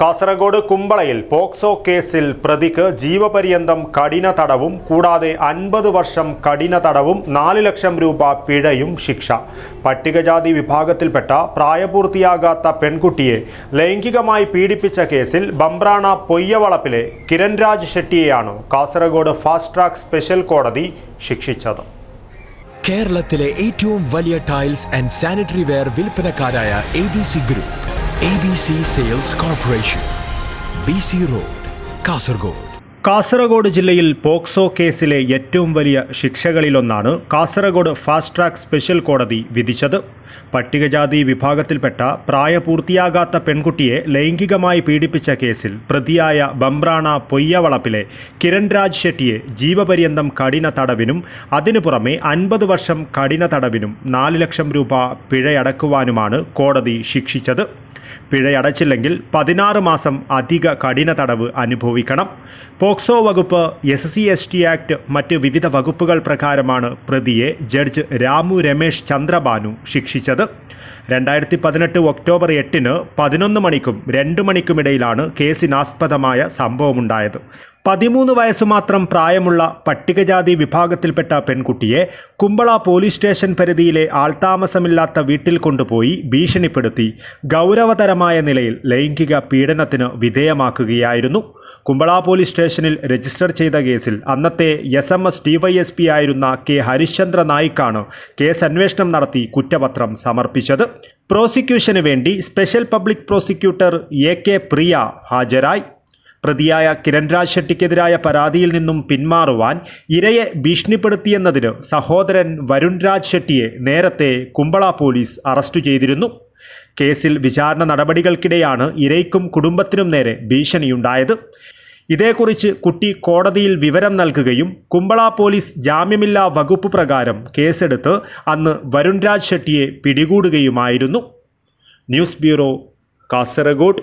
Kasaragod കുമ്പളയിൽ POCSO കേസിൽ പ്രതിക്ക് ജീവപര്യന്തം കഠിന തടവും കൂടാതെ അൻപത് വർഷം കഠിന തടവും നാല് ലക്ഷം രൂപ പിഴയും ശിക്ഷ. പട്ടികജാതി വിഭാഗത്തിൽപ്പെട്ട പ്രായപൂർത്തിയാകാത്ത പെൺകുട്ടിയെ ലൈംഗികമായി പീഡിപ്പിച്ച കേസിൽ ബംബ്രാണ പൊയ്യവളപ്പിലെ കിരൺരാജ് ഷെട്ടിയെയാണ് കാസർഗോഡ് ഫാസ്റ്റ് ട്രാക്ക് സ്പെഷ്യൽ കോടതി ശിക്ഷിച്ചത്. കേരളത്തിലെ ഏറ്റവും വലിയ tiles and sanitary ware വിൽപ്പനക്കാരായ A B C group C sales corporation C road Kasaragod. Kasaragod ജില്ലയിൽ പോക്സോ കേസിലെ ഏറ്റവും വലിയ ശിക്ഷകളിലൊന്നാണ് കാസർഗോഡ് ഫാസ്റ്റ് ട്രാക്ക് സ്പെഷ്യൽ കോടതി വിധിച്ചത്. പട്ടികജാതി വിഭാഗത്തിൽപ്പെട്ട പ്രായപൂർത്തിയാകാത്ത പെൺകുട്ടിയെ ലൈംഗികമായി പീഡിപ്പിച്ച കേസിൽ പ്രതിയായ ബംബ്രാണ പൊയ്യവളപ്പിലെ കിരൺ രാജ് ഷെട്ടിയെ ജീവപര്യന്തം കഠിന തടവിനും അതിനു പുറമെ അൻപത് വർഷം കഠിന തടവിനും നാല് ലക്ഷം രൂപ പിഴയടക്കുവാനുമാണ് കോടതി ശിക്ഷിച്ചത്. പിഴയടച്ചില്ലെങ്കിൽ പതിനാറ് മാസം അധിക കഠിന തടവ് അനുഭവിക്കണം. പോക്സോ വകുപ്പ് S C S T act മറ്റ് വിവിധ വകുപ്പുകൾ പ്രകാരമാണ് പ്രതിയെ ജഡ്ജ് രാമു രമേശ് ചന്ദ്രബാനു ശിക്ഷിച്ചത്. രണ്ടായിരത്തി പതിനെട്ട് ഒക്ടോബർ എട്ടിന് പതിനൊന്ന് മണിക്കും രണ്ട് മണിക്കുമിടയിലാണ് കേസിനാസ്പദമായ സംഭവമുണ്ടായത്. പതിമൂന്ന് വയസ്സ് മാത്രം പ്രായമുള്ള പട്ടികജാതി വിഭാഗത്തിൽപ്പെട്ട പെൺകുട്ടിയെ കുമ്പള പോലീസ് സ്റ്റേഷൻ പരിധിയിലെ ആൾതാമസമില്ലാത്ത വീട്ടിൽ കൊണ്ടുപോയി ഭീഷണിപ്പെടുത്തി ഗൗരവതരമായ നിലയിൽ ലൈംഗിക പീഡനത്തിന് വിധേയമാക്കുകയായിരുന്നു. കുമ്പള പോലീസ് സ്റ്റേഷനിൽ രജിസ്റ്റർ ചെയ്ത കേസിൽ അന്നത്തെ എസ് എം എസ് ഡിവൈഎസ്പി ആയിരുന്ന കെ ഹരിശ്ചന്ദ്ര നായിക്കാണ് കേസ് അന്വേഷണം നടത്തി കുറ്റപത്രം സമർപ്പിച്ചത്. പ്രോസിക്യൂഷന് വേണ്ടി special public prosecutor A K Priya ഹാജരായി. പ്രതിയായ കിരൺരാജ് ഷെട്ടിക്കെതിരായ പരാതിയിൽ നിന്നും പിന്മാറുവാൻ ഇരയെ ഭീഷണിപ്പെടുത്തിയെന്നതിന് സഹോദരൻ വരുൺ രാജ് ഷെട്ടിയെ നേരത്തെ കുമ്പള പോലീസ് അറസ്റ്റ് ചെയ്തിരുന്നു. കേസിൽ വിചാരണ നടപടികൾക്കിടെയാണ് ഇരയ്ക്കും കുടുംബത്തിനും നേരെ ഭീഷണിയുണ്ടായത്. ഇതേക്കുറിച്ച് കുട്ടി കോടതിയിൽ വിവരം നൽകുകയും കുമ്പള പോലീസ് ജാമ്യമില്ലാ വകുപ്പ് പ്രകാരം കേസെടുത്ത് അന്ന് വരുൺരാജ് ഷെട്ടിയെ പിടികൂടുകയുമായിരുന്നു. News bureau Kasaragod.